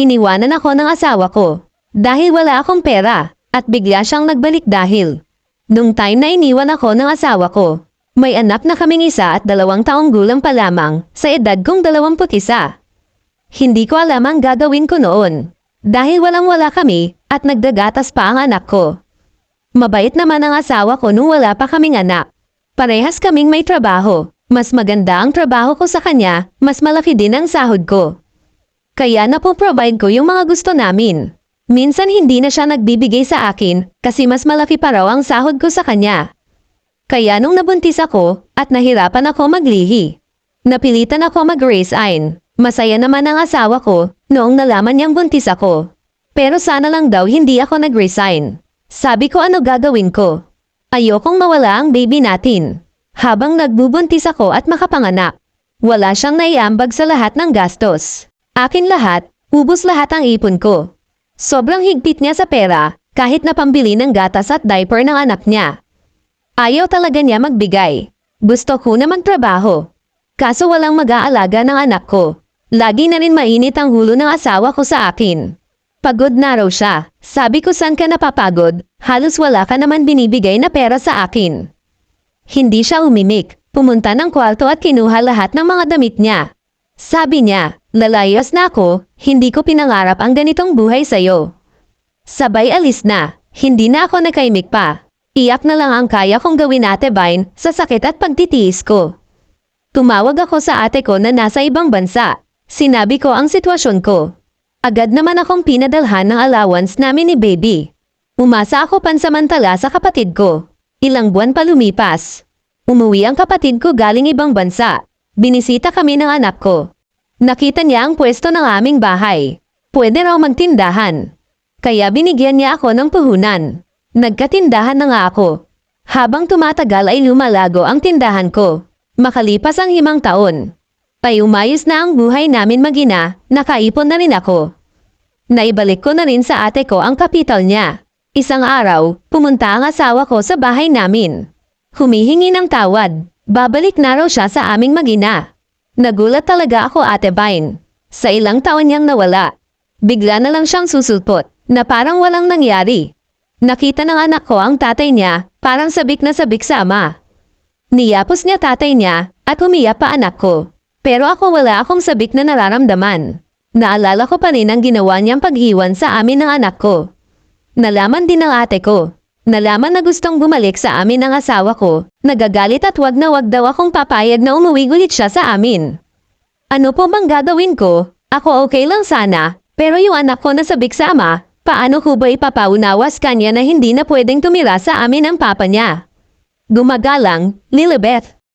Iniwanan ako ng asawa ko. Dahil wala akong pera. At bigla siyang nagbalik dahil. Nung time na iniwan ako ng asawa ko. May anak na kaming isa at dalawang taong gulang pa lamang sa edad kong dalawamput isa. Hindi ko alam ang gagawin ko noon. Dahil walang-wala kami at nagdagatas pa ang anak ko. Mabait naman ang asawa ko nung wala pa kaming anak. Parehas kaming may trabaho. Mas maganda ang trabaho ko sa kanya, mas malaki din ang sahod ko. Kaya napoprovide ko yung mga gusto namin. Minsan hindi na siya nagbibigay sa akin kasi mas malaki pa raw ang sahod ko sa kanya. Kaya nung nabuntis ako at nahirapan ako maglihi, napilitan ako mag-resign. Masaya naman ang asawa ko noong nalaman niyang buntis ako. Pero sana lang daw hindi ako nag-resign. Sabi ko ano gagawin ko. Ayokong mawala ang baby natin. Habang nagbubuntis ako at makapanganak. Wala siyang naiambag sa lahat ng gastos. Akin lahat, ubos lahat ang ipon ko. Sobrang higpit niya sa pera, kahit na pambili ng gatas at diaper ng anak niya. Ayaw talaga niya magbigay. Gusto ko na magtrabaho. Kaso walang mag-aalaga ng anak ko. Lagi na rin mainit ang hulo ng asawa ko sa akin. Pagod na raw siya. Sabi ko saan ka napapagod, halos wala ka naman binibigay na pera sa akin. Hindi siya umimik. Pumunta ng kwarto at kinuha lahat ng mga damit niya. Sabi niya, lalayas na ako, hindi ko pinangarap ang ganitong buhay sa'yo. Sabay alis na, hindi na ako nakaimik pa. Iyak na lang ang kaya kong gawin ate Vine sa sakit at pagtitiis ko. Tumawag ako sa ate ko na nasa ibang bansa. Sinabi ko ang sitwasyon ko. Agad naman akong pinadalhan ng allowance namin ni baby. Umasa ako pansamantala sa kapatid ko. Ilang buwan pa lumipas. Umuwi ang kapatid ko galing ibang bansa. Binisita kami ng anak ko. Nakita niya ang pwesto ng aming bahay. Pwede raw magtindahan. Kaya binigyan niya ako ng puhunan. Nagkatindahan na nga ako. Habang tumatagal ay lumalago ang tindahan ko. Makalipas ang himang taon. Ay umayos na ang buhay namin magina, nakaipon na rin ako. Naibalik ko na rin sa ate ko ang kapital niya. Isang araw, pumunta ang asawa ko sa bahay namin. Humihingi ng tawad. Babalik na raw siya sa aming magina. Nagulat talaga ako ate Vine. Sa ilang taon niyang nawala. Bigla na lang siyang susulpot na parang walang nangyari. Nakita ng anak ko ang tatay niya, parang sabik na sabik sa ama. Niyapos niya tatay niya at umiyak pa anak ko. Pero ako wala akong sabik na nararamdaman. Naalala ko pa rin ang ginawa niyang paghiwan sa amin ng anak ko. Nalaman din ng ate ko. Nalaman na gustong bumalik sa amin ng asawa ko. Nagagalit at wag na wag daw akong papayag na umuwi ulit siya sa amin. Ano po bang gagawin ko? Ako okay lang sana, pero yung anak ko nasabik sa ama, paano ko ba ipapaunawas kanya na hindi na pwedeng tumira sa amin ang papa niya? Gumagalang, Lilibeth.